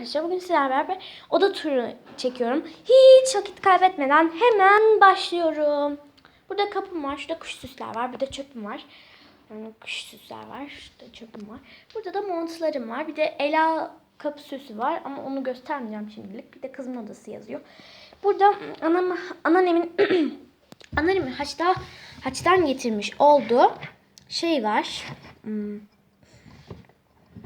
arkadaşlar bugün sizlerle beraber oda turu çekiyorum. Hiç vakit kaybetmeden hemen başlıyorum. Burada kapım var. Şurada kuş süsler var. Burada çöpüm var. Yani kuş süsler var. Şurada çöpüm var. Burada da montlarım var. Bir de Ela kapı süsü var ama onu göstermeyeceğim şimdilik. Bir de kızın odası yazıyor. Burada anam, anneannemin anneannemin haçta, haçtan getirmiş olduğu şey var. Hmm.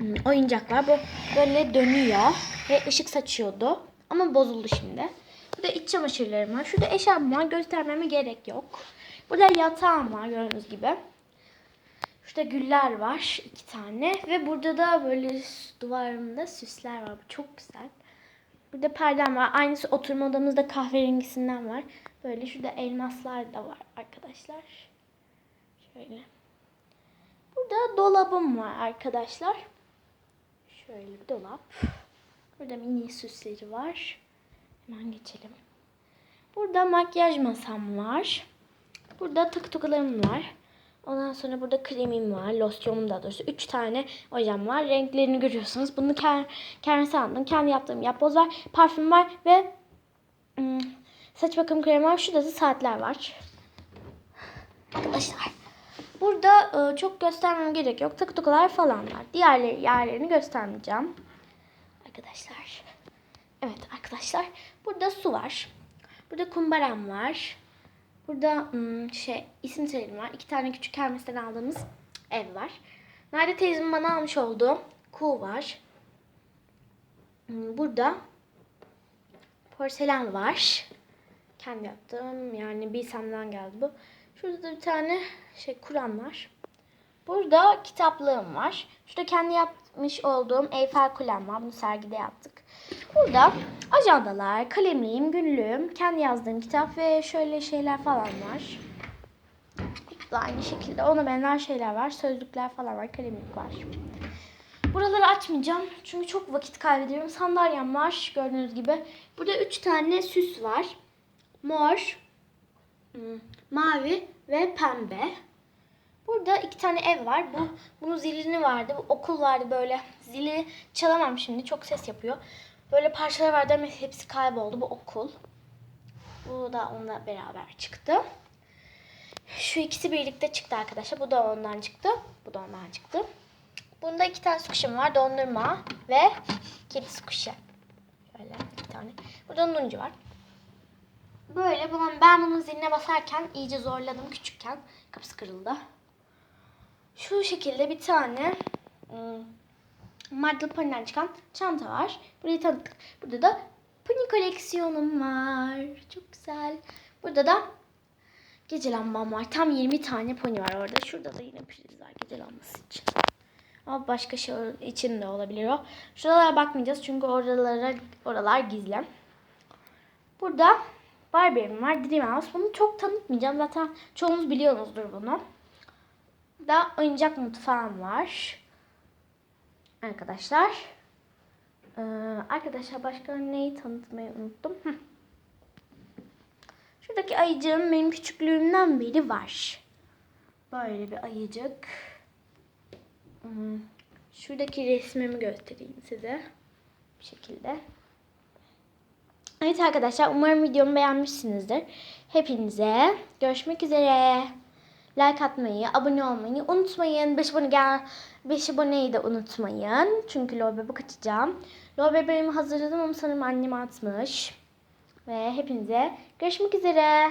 Hmm, oyuncak var. Bu böyle dönüyor ve ışık saçıyordu. Ama bozuldu şimdi. Burada iç çamaşırlarım var. Şurada eşarbım var. Göstermeme gerek yok. Burada yatağım var gördüğünüz gibi. Şurada güller var iki tane. Ve burada da böyle duvarımda süsler var. Bu çok güzel. Burada perdem var. Aynısı oturma odamızda kahverengisinden var. Böyle şurada elmaslar da var arkadaşlar. Şöyle. Burada dolabım var arkadaşlar. Şöyle bir dolap. Burada mini süsleri var. Hemen geçelim. Burada makyaj masam var. Burada takı tokalarım var. Ondan sonra burada kremim var. Losyonum daha doğrusu. Üç tane ojem var. Renklerini görüyorsunuz. Bunu kend, kendisi aldım. Kendi yaptığım yapboz var. Parfüm var ve ım, saç bakım kremi var. Şurada da saatler var. Arkadaşlar. Burada e, çok göstermem gerek yok. Takı tokalar falan var. Diğerleri yerlerini göstermeyeceğim. Arkadaşlar. Evet arkadaşlar. Burada su var. Burada kumbaram var. Burada hmm, şey isim serim var. İki tane küçük kermesten aldığımız ev var. Nerede teyzemin bana almış olduğu kuğu var. Hmm, Burada porselen var. Kendi yaptığım yani Bilsem'den geldi bu. Şurada da bir tane şey Kur'an var. Burada kitaplığım var. Şurada kendi yapmış olduğum Eyfel Kulem var. Bunu sergide yaptık. Burada ajandalar, kalemliğim, günlüğüm, kendi yazdığım kitap ve şöyle şeyler falan var. Burada da aynı şekilde ona benzer şeyler var. Sözlükler falan var, kalemlik var. Buraları açmayacağım çünkü çok vakit kaybediyorum. Sandalyem var gördüğünüz gibi. Burada üç tane süs var. Mor, mavi ve pembe. Burada iki tane ev var. Bu bunun zilini vardı. Bu okul vardı böyle. Zili çalamam şimdi. Çok ses yapıyor. Böyle parçalar vardı ama hepsi kayboldu. Bu okul. Bu da onunla beraber çıktı. Şu ikisi birlikte çıktı arkadaşlar. Bu da ondan çıktı. Bu da ondan çıktı. Bunda iki tane squish'im var. Dondurma ve kedi squish'i. Şöyle iki tane. Burada nuncu var. Böyle bunun, ben bunun ziline basarken iyice zorladım küçükken. Kapısı kırıldı. Şu şekilde bir tane ım, My Little Pony'den çıkan çanta var. Burayı tanıttık. Burada da pony koleksiyonum var. Çok güzel. Burada da gece lambam var. Tam 20 tane pony var orada. Şurada da yine priz var gece lambası için. Ama başka şey için de olabilir o. Şuralara bakmayacağız çünkü oralara oralar gizli. Burada Barbie'm var, Dreamhouse. Bunu çok tanıtmayacağım. Zaten çoğunuz biliyorsunuzdur bunu. Da oyuncak mutfağım var. Arkadaşlar. Ee, arkadaşlar başka neyi tanıtmayı unuttum. Hı. Şuradaki ayıcığım benim küçüklüğümden beri var. Böyle bir ayıcık. Hmm, Şuradaki resmimi göstereyim size. Bu şekilde. Evet arkadaşlar umarım videomu beğenmişsinizdir. Hepinize görüşmek üzere. Like atmayı, abone olmayı unutmayın. 5 abone gel 5 aboneyi de unutmayın. Çünkü lol bebek açacağım. Lol bebeğimi hazırladım ama sanırım annem atmış. Ve hepinize görüşmek üzere.